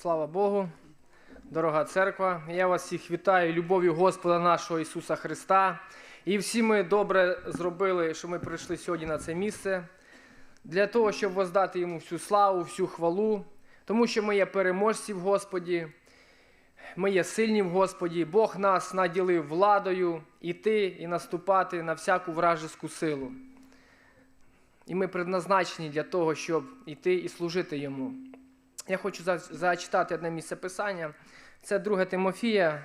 Слава Богу, дорога церква. Я вас всіх вітаю любов'ю Господа нашого Ісуса Христа. І всі ми добре зробили, що ми прийшли сьогодні на це місце для того, щоб воздати йому всю славу, всю хвалу, тому що ми є переможці в Господі, ми є сильні в Господі. Бог нас наділив владою іти і наступати на всяку вражеську силу. І ми предназначені для того, щоб іти і служити йому. Я хочу за- зачитати одне місце писання. Це 2 Тимофія,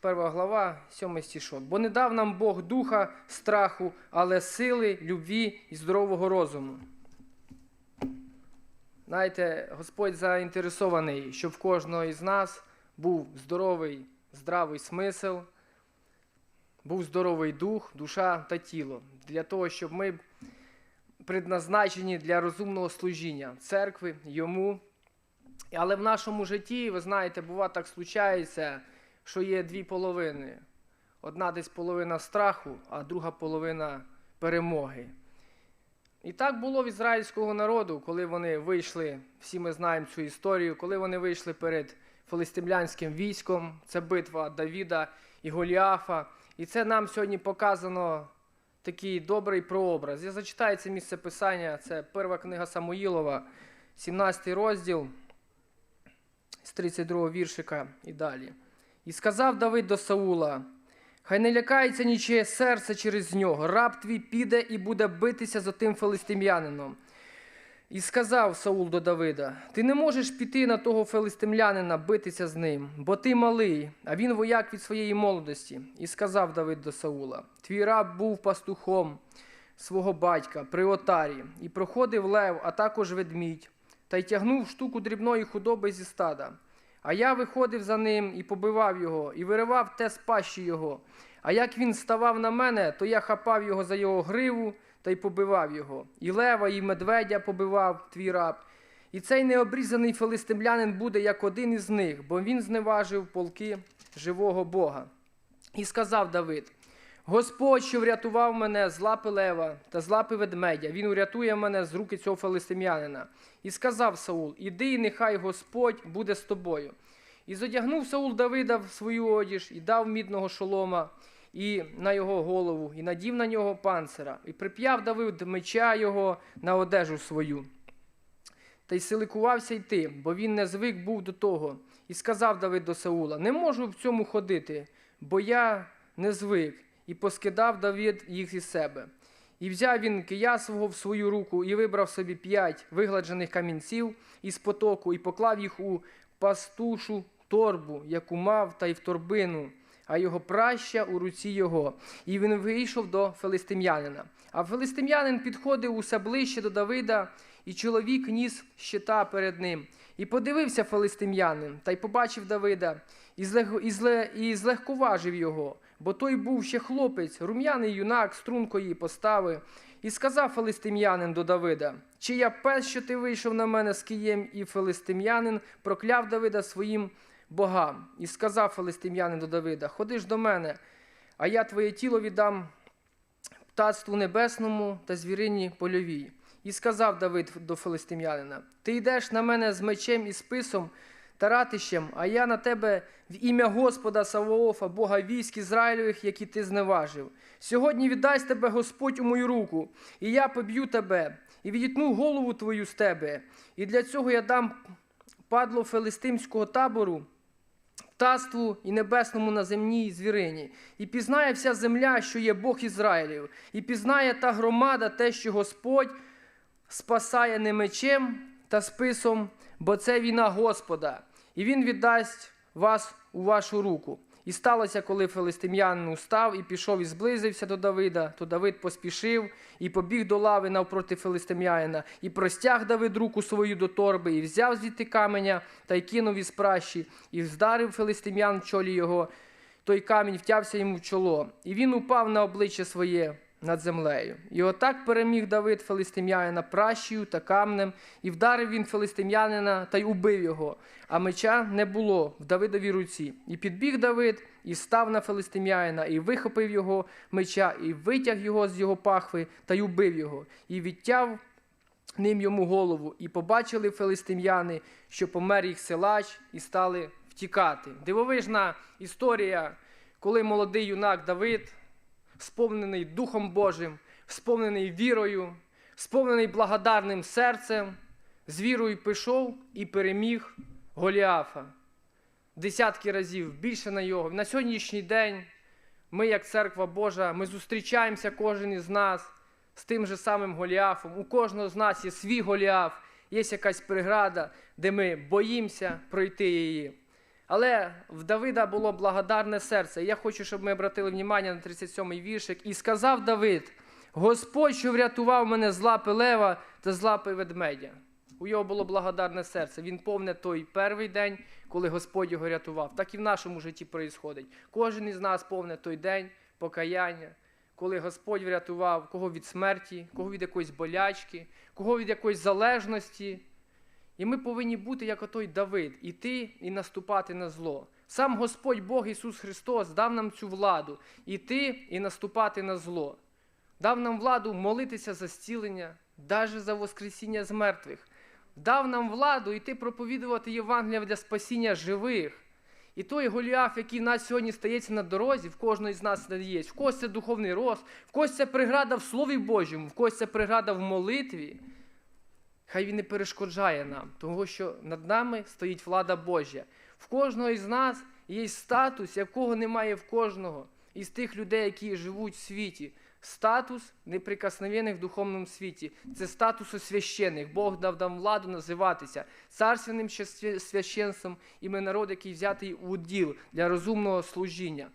1 глава, 7 стішок. Бо не дав нам Бог духа страху, але сили, любві і здорового розуму. Знаєте, Господь заінтересований, щоб в кожного із нас був здоровий, здравий смисл, був здоровий дух, душа та тіло. Для того, щоб ми предназначені для розумного служіння церкви, йому. Але в нашому житті, ви знаєте, бува так случається, що є дві половини. Одна десь половина страху, а друга половина перемоги. І так було в ізраїльського народу, коли вони вийшли, всі ми знаємо цю історію, коли вони вийшли перед филистимлянським військом, це битва Давіда і Голіафа. І це нам сьогодні показано такий добрий прообраз. Я зачитаю це місце писання, це перша книга Самуїлова, 17 розділ з 32 віршика і далі. І сказав Давид до Саула: Хай не лякається нічиє серце через нього, раб твій піде і буде битися з отим филистимлянином. І сказав Саул до Давида: Ти не можеш піти на того филистимлянина битися з ним, бо ти малий, а він вояк від своєї молодості. І сказав Давид до Саула: Твій раб був пастухом свого батька при отарі, і проходив лев, а також ведмідь, та й тягнув штуку дрібної худоби зі стада. А я виходив за ним і побивав його, і виривав те з пащі його. А як він ставав на мене, то я хапав його за його гриву та й побивав його. І лева, і медведя побивав твій раб. І цей необрізаний филистимлянин буде як один із них, бо він зневажив полки живого Бога. І сказав Давид: Господь, що врятував мене з лапи лева та з лапи ведмедя, він урятує мене з руки цього филистимлянина. І сказав Саул: Іди, і нехай Господь буде з тобою. І зодягнув Саул Давида в свою одіж, і дав мідного шолома і на його голову, і надів на нього панцира, і прип'яв Давид меча його на одежу свою. Та й силикувався йти, бо він не звик був до того. І сказав Давид до Саула: Не можу в цьому ходити, бо я не звик. І поскидав Давид їх із себе. І взяв він кия свого в свою руку і вибрав собі п'ять вигладжених камінців із потоку, і поклав їх у пастушу торбу, яку мав, та й в торбину, а його праща у руці його. І він вийшов до филистим'янина. А филистим'янин підходив усе ближче до Давида, і чоловік ніс щита перед ним. І подивився филистим'янин, та й побачив Давида, і, злег... і, зле... і злегковажив його, бо той був ще хлопець, рум'яний юнак, стрункої постави. І сказав филистим'янин до Давида: Чи я пес, що ти вийшов на мене з києм, і филистим'янин прокляв Давида своїм богам. І сказав филистим'янин до Давида: Ходи ж до мене, а я твоє тіло віддам птацтву небесному та звірині польовій. І сказав Давид до филистим'янина: Ти йдеш на мене з мечем і списом та ратищем, а я на тебе в ім'я Господа Савоофа, Бога військ Ізраїлевих, які ти зневажив. Сьогодні віддасть тебе Господь у мою руку, і я поб'ю тебе, і відітну голову твою з тебе. І для цього я дам падло филистимського табору птаству і небесному на земній звірині, і пізнає вся земля, що є Бог Ізраїлів, і пізнає та громада те, що Господь спасає не мечем та списом, бо це війна Господа, і Він віддасть вас у вашу руку. І сталося, коли филистим'янин устав і пішов і зблизився до Давида, то Давид поспішив і побіг до лави навпроти филистим'янина, і простяг Давид руку свою до торби, і взяв звідти каменя та й кинув із пращі, і вдарив филистим'ян в чолі його. Той камінь втявся йому в чоло, і він упав на обличчя своє над землею. І отак переміг Давид филистим'янина пращею та камнем, і вдарив він филистим'янина та й убив його. А меча не було в Давидовій руці. І підбіг Давид, і став на филистим'янина, і вихопив його меча, і витяг його з його пахви, та й убив його, і відтяв ним йому голову, і побачили филистим'яни, що помер їх силач, і стали втікати. Дивовижна історія, коли молодий юнак Давид, сповнений Духом Божим, сповнений вірою, сповнений благодарним серцем, з вірою пішов і переміг Голіафа. Десятки разів більше на його. На сьогоднішній день ми, як церква Божа, ми зустрічаємося кожен із нас з тим же самим Голіафом. У кожного з нас є свій Голіаф, є якась преграда, де ми боїмося пройти її. Але в Давида було благодарне серце. Я хочу, щоб ми обратили внимання на 37-й віршик. І сказав Давид: Господь, що врятував мене з лапи лева та з лапи ведмедя. У його було благодарне серце. Він повне той перший день, коли Господь його рятував. Так і в нашому житті проїсходить. Кожен із нас повне той день покаяння, коли Господь врятував кого від смерті, кого від якоїсь болячки, кого від якоїсь залежності. І ми повинні бути, як отой Давид, іти і наступати на зло. Сам Господь Бог Ісус Христос дав нам цю владу іти і наступати на зло. Дав нам владу молитися за зцілення, навіть за Воскресіння з мертвих. Дав нам владу йти проповідувати Євангелія для спасіння живих. І той Голіаф, який в нас сьогодні стається на дорозі, в кожного з нас є, в когось це духовний рост, в когось це преграда в Слові Божому, в когось це преграда в молитві. Хай він не перешкоджає нам, тому що над нами стоїть влада Божя. В кожного із нас є статус, якого немає в кожного із тих людей, які живуть в світі. Статус неприкосновених в духовному світі. Це статус освящених. Бог дав нам владу називатися царственним священством, і ми народ, який взятий у діл для розумного служіння.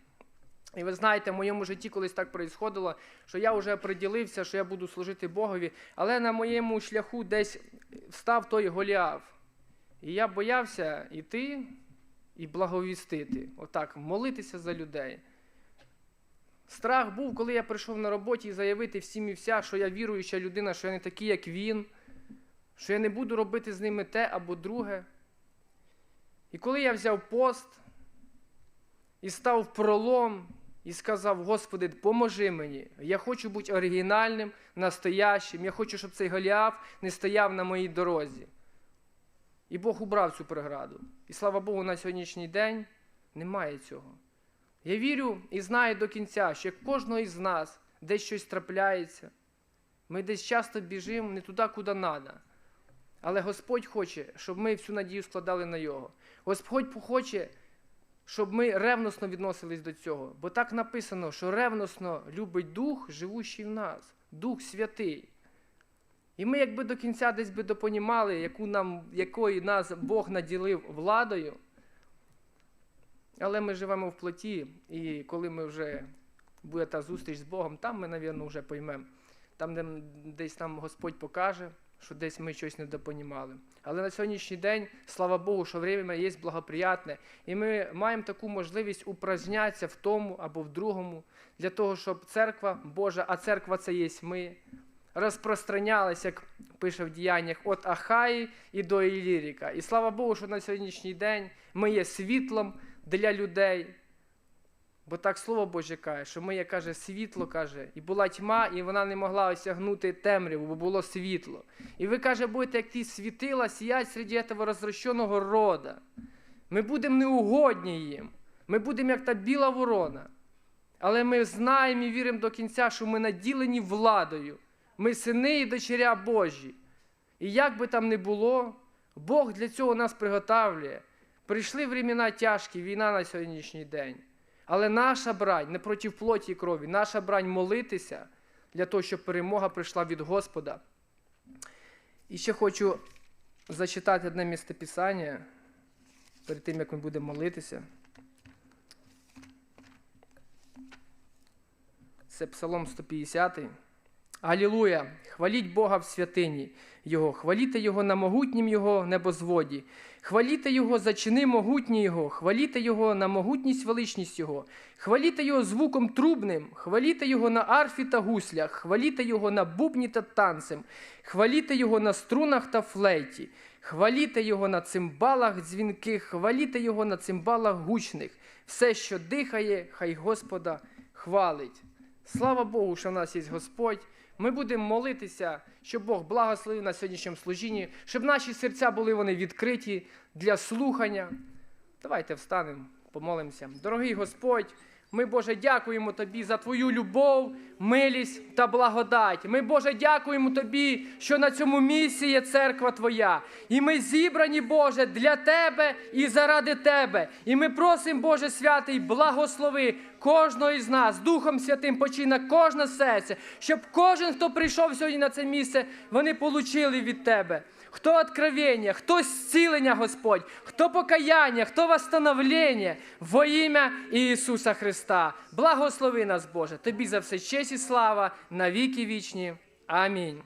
І ви знаєте, в моєму житті колись так происходило, що я вже приділився, що я буду служити Богові, але на моєму шляху десь встав той Голіаф. І я боявся йти і благовістити, отак, молитися за людей. Страх був, коли я прийшов на роботі і заявити всім і вся, що я віруюча людина, що я не такий, як він, що я не буду робити з ними те або друге. І коли я взяв пост і став пролом, і сказав: Господи, поможи мені. Я хочу бути оригінальним, настоящим. Я хочу, щоб цей Голіаф не стояв на моїй дорозі. І Бог убрав цю преграду. І слава Богу, на сьогоднішній день немає цього. Я вірю і знаю до кінця, що кожного із нас десь щось трапляється, ми десь часто біжимо не туди, куди треба. Але Господь хоче, щоб ми всю надію складали на Його. Господь хоче, щоб ми ревносно відносились до цього. Бо так написано, що ревносно любить Дух, живущий в нас, Дух Святий. І ми, якби до кінця десь би допонімали, яку нам, якою нас Бог наділив владою. Але ми живемо в плоті, і коли ми вже буде та зустріч з Богом, там ми, мабуть, вже поймемо. Там, де десь нам Господь покаже, що десь ми щось не допонімали. Але на сьогоднішній день, слава Богу, що время є благоприятне, і ми маємо таку можливість упражнятися в тому або в другому, для того, щоб церква Божа, а церква це є ми, розпространялась, як пише в діяннях, від Ахаї і до Іліріка. І слава Богу, що на сьогоднішній день ми є світлом для людей. Бо так слово Боже каже, що ми, як каже, світло каже, і була тьма, і вона не могла осягнути темряву, бо було світло. І ви, каже, будете, як ті світила, сіять серед цього розрощеного рода. Ми будемо неугодні їм. Ми будемо як та біла ворона. Але ми знаємо і віримо до кінця, що ми наділені владою. Ми сини і дочеря Божі. І як би там не було, Бог для цього нас приготавлює. Прийшли времена тяжкі, війна на сьогоднішній день. Але наша брань не проти плоті і крові, наша брань молитися для того, щоб перемога прийшла від Господа. І ще хочу зачитати одне місце Писання перед тим, як ми будемо молитися. Це Псалом 150. Алілуя! Хваліть Бога в святині Його, хваліте Його на могутнім Його небозводі, хваліте Його за чини могутні Його, хваліте Його на могутність величність Його, хваліте Його звуком трубним, хваліте Його на арфі та гуслях, хваліте Його на бубні та танцем, хваліте Його на струнах та флейті, хваліте Його на цимбалах дзвінких, хваліте Його на цимбалах гучних. Все, що дихає, хай Господа хвалить. Слава Богу, що в нас є Господь, Ми будемо молитися, щоб Бог благословив на сьогоднішньому служінні, щоб наші серця були вони відкриті для слухання. Давайте встанемо, помолимося. Дорогий Господь, ми, Боже, дякуємо Тобі за Твою любов, милість та благодать. Ми, Боже, дякуємо Тобі, що на цьому місці є церква Твоя. І ми зібрані, Боже, для Тебе і заради Тебе. І ми просимо, Боже святий, благослови кожного із нас, Духом Святим почина кожне серце, щоб кожен, хто прийшов сьогодні на це місце, вони получили від Тебе. Хто откровення, хто зцілення, Господь, хто покаяння, хто восстановлення во ім'я Ісуса Христа. Благослови нас, Боже, Тобі за все честь і слава на віки вічні. Амінь.